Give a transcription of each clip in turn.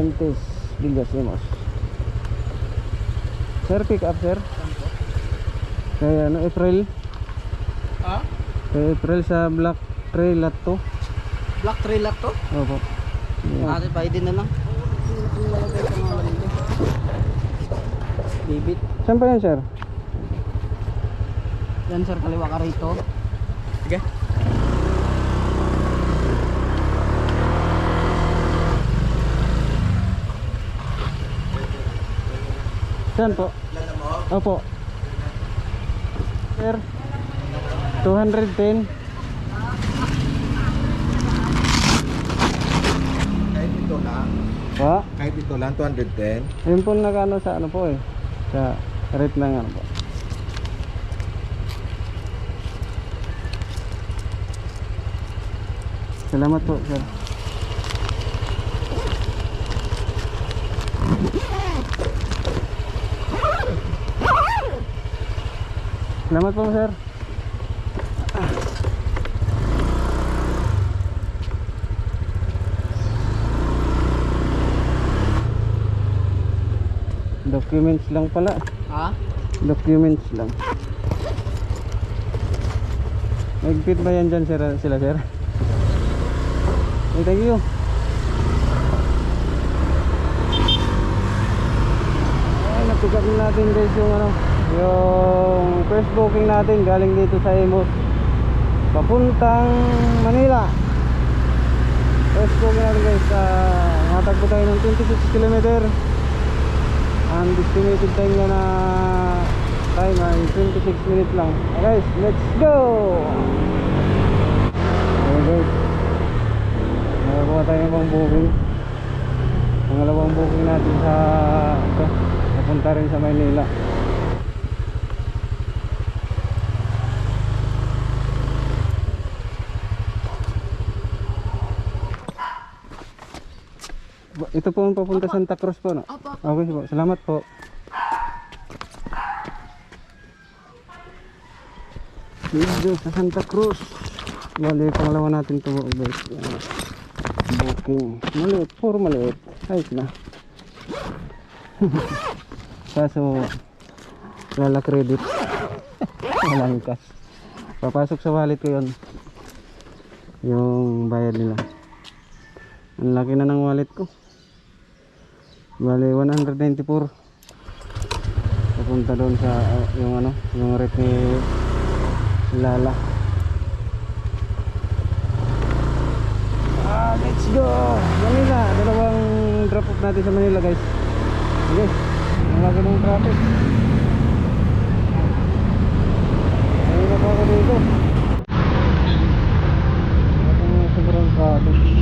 Adventist Villas Limos. Sir, pick up sir. Kaya ano, April. Ha? Kay April sa Black Trail lot to. Black trail lang to? Opo. Yan. Ate, Biden na lang. Bibit. Saan pa yan sir? Yan sir, kaliwa ka rito. Sige. Saan po? Opo. Sir, 210. Kahit ito lang, Pa? kahit ito lang, 210. Yun po nagano sa ano po eh. Sa rate ng ano po. Salamat po, sir. Salamat po, sir. Documents lang pala. Ha? Documents lang. Nag-fit ba yan dyan sir, sila sir? Hey, thank you. Ay, napick-up na natin guys yung ano, yung first booking natin galing dito sa Imos. Papuntang Manila. First booking natin guys, uh, natagpo tayo ng 26 kilometer. Ang estimated time niya na time ay 26 minutes lang. Okay guys, let's go! Okay guys. Nakakuha tayo ng booking. Pangalawang booking natin sa ito. Napunta rin sa Maynila. Ito po ang papunta Santa Cruz po, no? Opo. Okay po, salamat po. Dito sa Santa Cruz. Bali, pangalawa natin ito guys. Booking. Maliit, puro maliit. Ayos na. Kaso, wala credit. Walang cash. Papasok sa wallet ko yun. Yung bayad nila. Ang laki na ng wallet ko. Bali 194. Papunta doon sa uh, yung ano, yung rep ni Lala. Ah, let's go. Manila, dalawang drop off natin sa Manila, guys. Okay. Laki ng traffic. Ayun na pa ako dito. Sobrang traffic.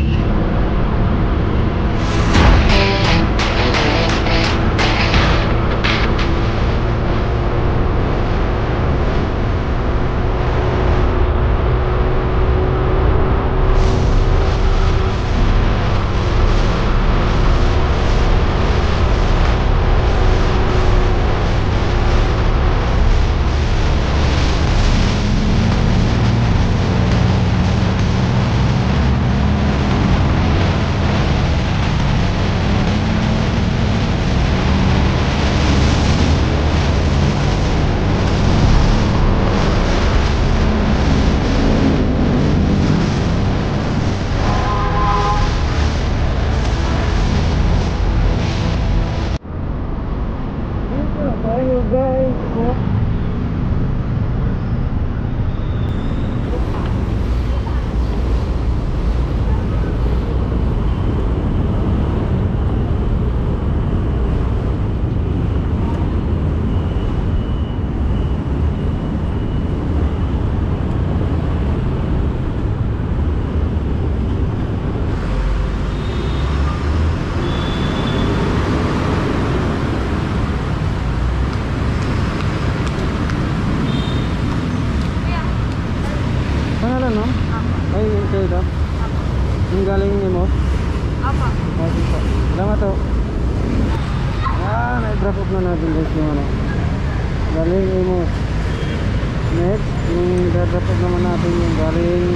Naman natin yung galing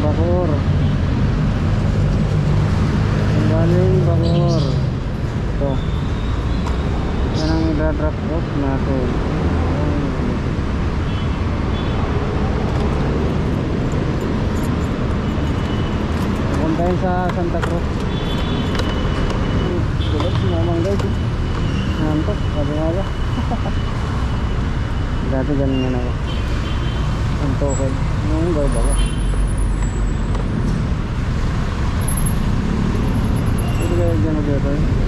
Bacoor. Yung galing Bangor ito. Yan ang i-drop off natin. Puntahin sa Santa Cruz. Tulad si mamang guys eh. Nantok, sabi nga ba? Dati ganun yan ako Ang token. Yung guard ako? Pwede kayo dyan mag-ito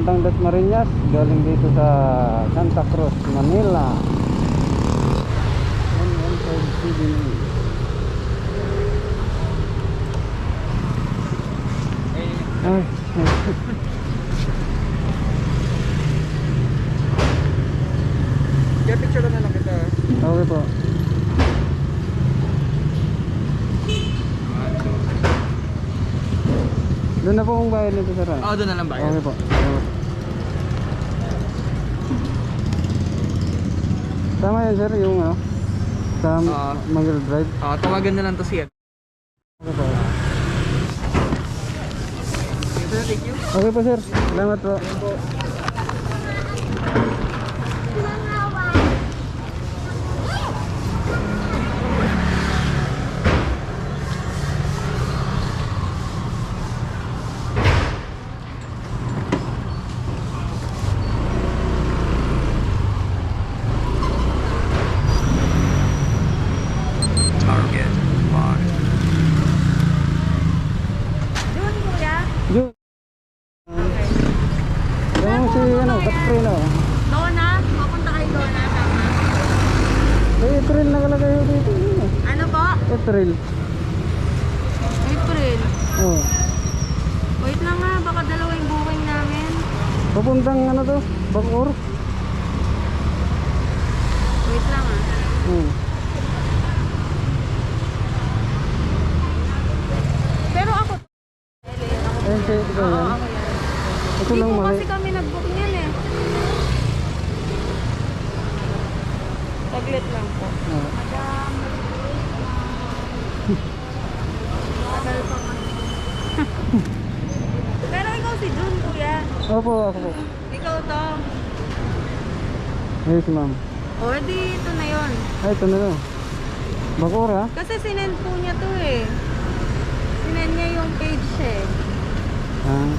Papuntang Dasmariñas. Galing dito sa Santa Cruz, Manila. 115 Ay, Kaya picture na lang kita. okay po. Doon na po kung bayad nito sir. ah. Oo, doon na lang bayad. Okay po. Salamat. Tama yan sir, yung ano? Sa Oo. Mangal Drive. Oo, tawagan na lang to siya. Okay po. Thank you. Okay po sir. Salamat po kuya. Yun. Yung si ano, Katrina. oh. Dona. Papunta kay Dona. Tama. Eh, April nakalagay yun dito. yun eh. Ano po? April. April. Oh. Wait lang nga. Baka dalawa yung booking namin. Papuntang ano to? Bacoor. Wait lang ah. Hmm. Pero ako. Si ito Oo, yan. ako yan. Ito Hindi lang po mali. kasi kami nag-book niyan eh. Saglit lang po. Oh. Madam. Tagal pa man. Pero ikaw si Jun, kuya. Opo, ako po. Ikaw to. Yes, ma'am. O, di ito na yon. Ay, ito na lang. Bacoor ha? Kasi sinend po niya to eh. Sinend niya yung page eh. Ah.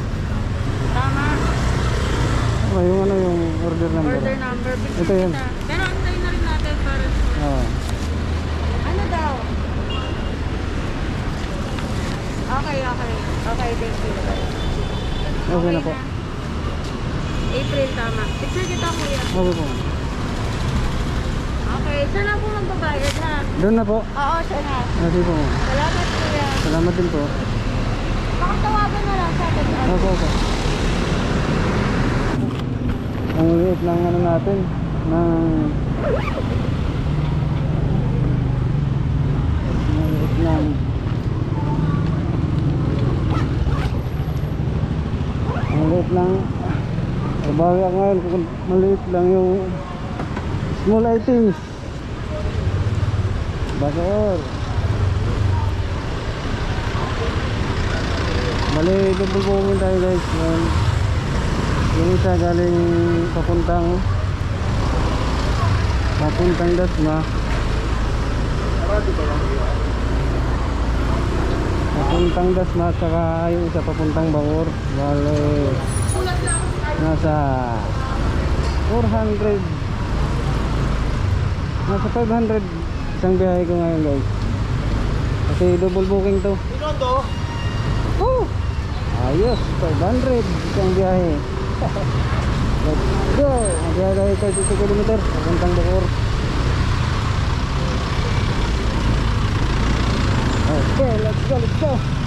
Tama. Okay, yung ano yung order number. Order number. Bigyan Ito yun. kita. Pero antayin na rin natin para Oo. Ano daw? Okay, okay. Okay, thank you. Okay na po. April, tama. Picture kita, kuya. Okay po. Okay, siya na po magbabayad, ha? Doon na po. Oo, siya na. Kasi po. Salamat, kuya. Salamat din po. Pakatawagan na lang sa atin. Opo, opo. Ang liit ng ano natin. Ng... Ang liit ng... Ang liit lang. Ako ngayon kung maliit lang yung small items. Bacoor. Bali, double booking tayo guys. Yan. Yung isa galing papuntang Papuntang Dasma. Papuntang Dasma saka yung isa papuntang Baur. Bale nasa 400 nasa 500 isang biyahe ko ngayon guys. Kasi double booking to. Pinondo? Oh! Ayos, 500 isang biyahe. Let's go! Biyahe tayo 32 km, papuntang Bacoor. Okay, let's go, let's go!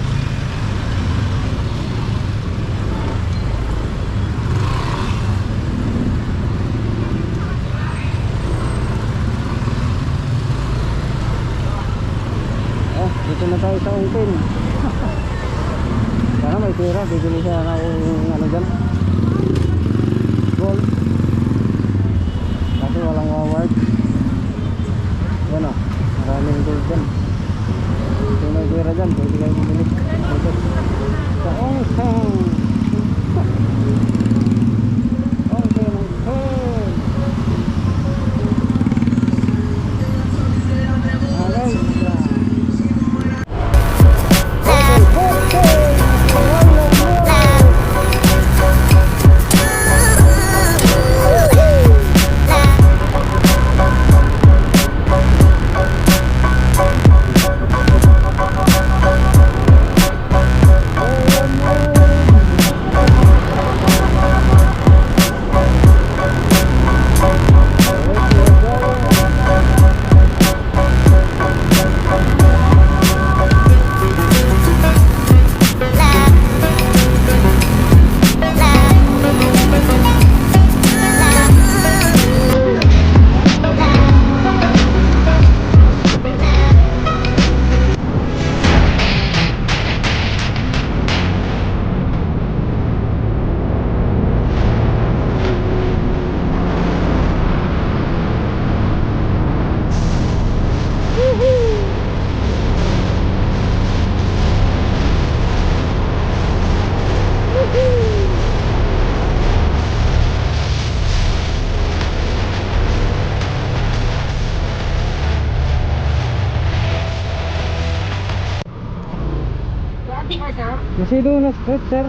Sir? Masiduna Street, sir.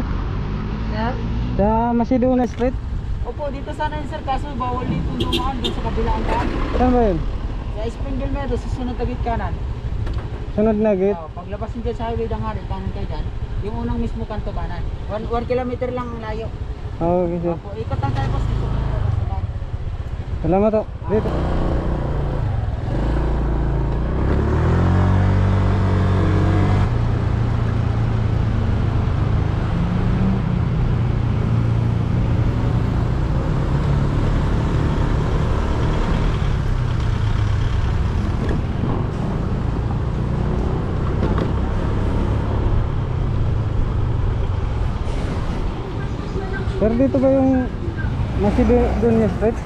Sir? Sa Masiduna Street. Opo, dito sana yun, sir. Kaso bawal dito dumaan doon sa kabilang daan. Saan ba yun? Sa Springville Meadows, sa sunod tagit kanan. Sunod na gate. Oh, paglabas nyo sa highway ng Harit, kanan kayo dyan. Yung unang mismo kanto kanan. 1 kilometer lang ang layo. Ah, Okay, sir. Opo, ikot lang tayo boss dito. Salamat po. Dito. Dito ba yung Macedonia Street?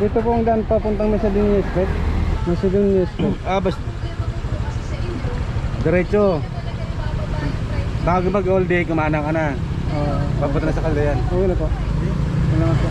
Dito po ang daan papuntang Macedonia Street. Macedonia Street. Ah, bas... Diretso. Bago mag all day, kumana ka na. Uh, Papunta na sa Caldayan. okay na po. Salamat po.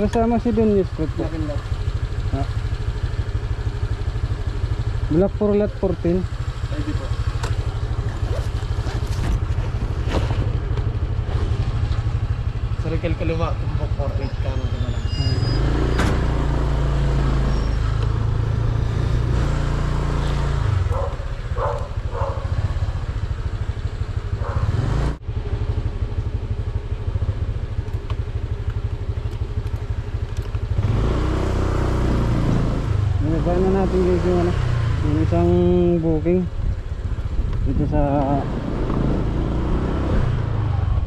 Boss. Sir, sa Macedonia Street po. Ha? Block 4 lot 14. Pwede po. Circle kaliwa, tumbok 48 ka naman ka lang. Nagbayan na natin guys yung ano, yung isang booking dito sa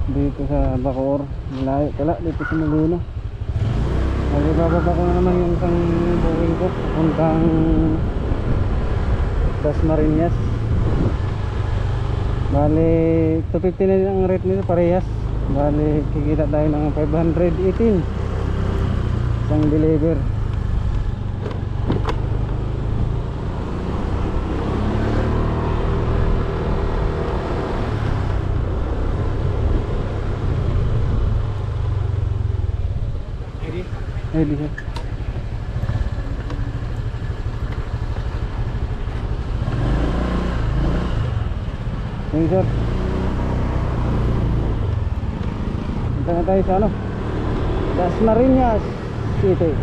dito sa Bacoor. Malayo pala dito sa Malino. Ay bababa ko na naman yung isang booking ko puntang Dasmariñas. Bali 250 na din ang rate nito parehas. Bali, kikita tayo ng 518 isang deliver. Ready? Eh, di siya. Sige sir. Punta na tayo sa ano? Dasmariñas City.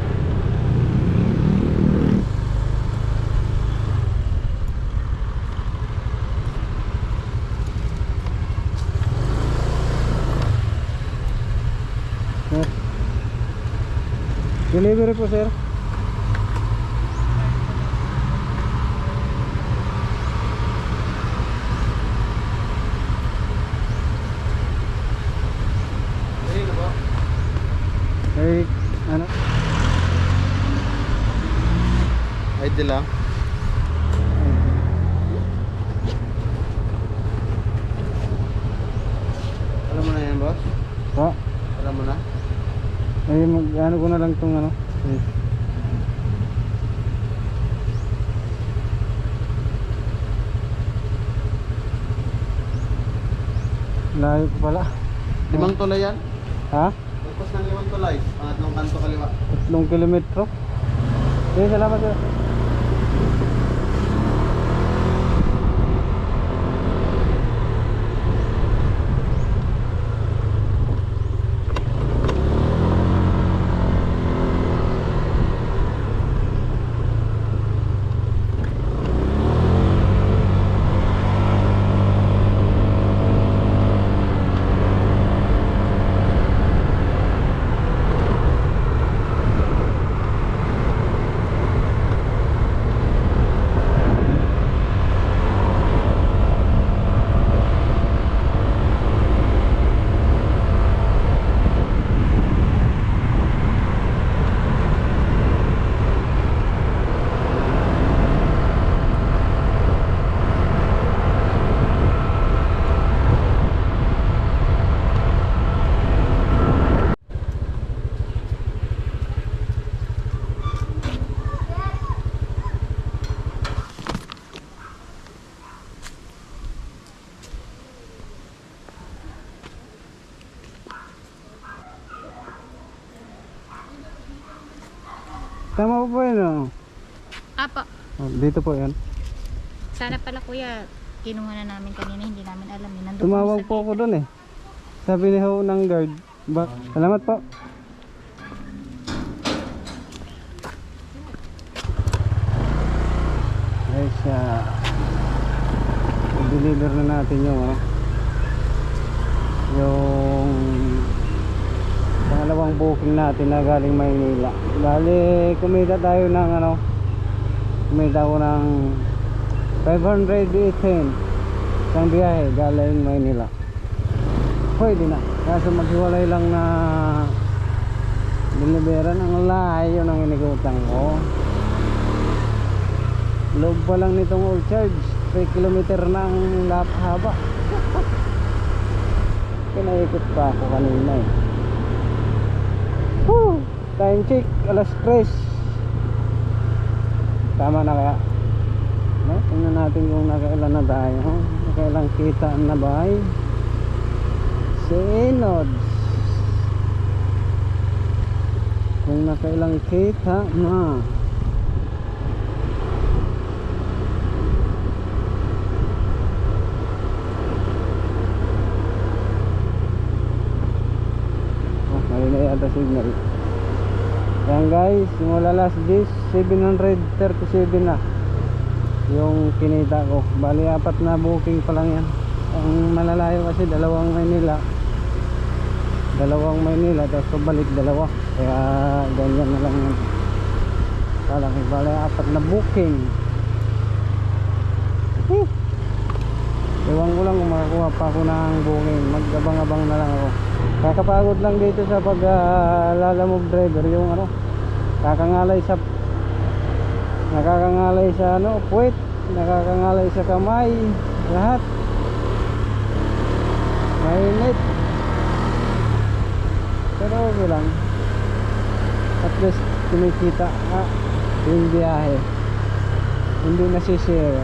Sir. Delivery po sir. Eh, ano? ID lang. Alam mo na yan, boss? Po. Alam mo na? Eh, mag, ano ko na lang tong ano. Eh. Layo ko pala. Limang tulay yan? Ha? Tapos ng limang tulay. Pangatlong kanto kaliwa. Tatlong kilometro. Eh, salamat sir. Tama po po yun oh. Apa. Oh, Dito po yan. Sana pala kuya, kinuha na namin kanina, hindi namin alam. eh. Nandun Tumawag po ako doon eh. Sabi ni ho ng guard. Ba Salamat po. Ay siya. deliver na natin yung ano. Yung pangalawang booking natin na galing Maynila. Bali, kumita tayo ng ano. Kumita ako ng 518 isang biyahe galing Maynila pwede na kaso maghiwalay lang na deliveran ang layo ng inigutang ko loob pa lang nitong old charge 3 kilometer na lap haba pinaikot pa ako kanina eh Whew! time check alas 3 tama na kaya? No? tingnan natin kung nakailan na tayo. Nakailang kita na ba ay? Sinod kung nakailang kita na mali na yata signal. Yan guys. Simula last days 737 na. Yung kinita ko. Bali apat na booking pa lang yan. Ang malalayo kasi dalawang Maynila. Dalawang Maynila tapos pabalik dalawa. Kaya ganyan na lang yan. Kalaki bali apat na booking. Ewan ko lang kung makakuha pa ako ng booking. Magabang-abang na lang ako kakapagod lang dito sa pag uh, lalamove driver yung ano kakangalay sa nakakangalay sa ano puwet nakakangalay sa kamay lahat mainit Pero okay lang. At least kumikita ah, yung biyahe. Hindi nasisira.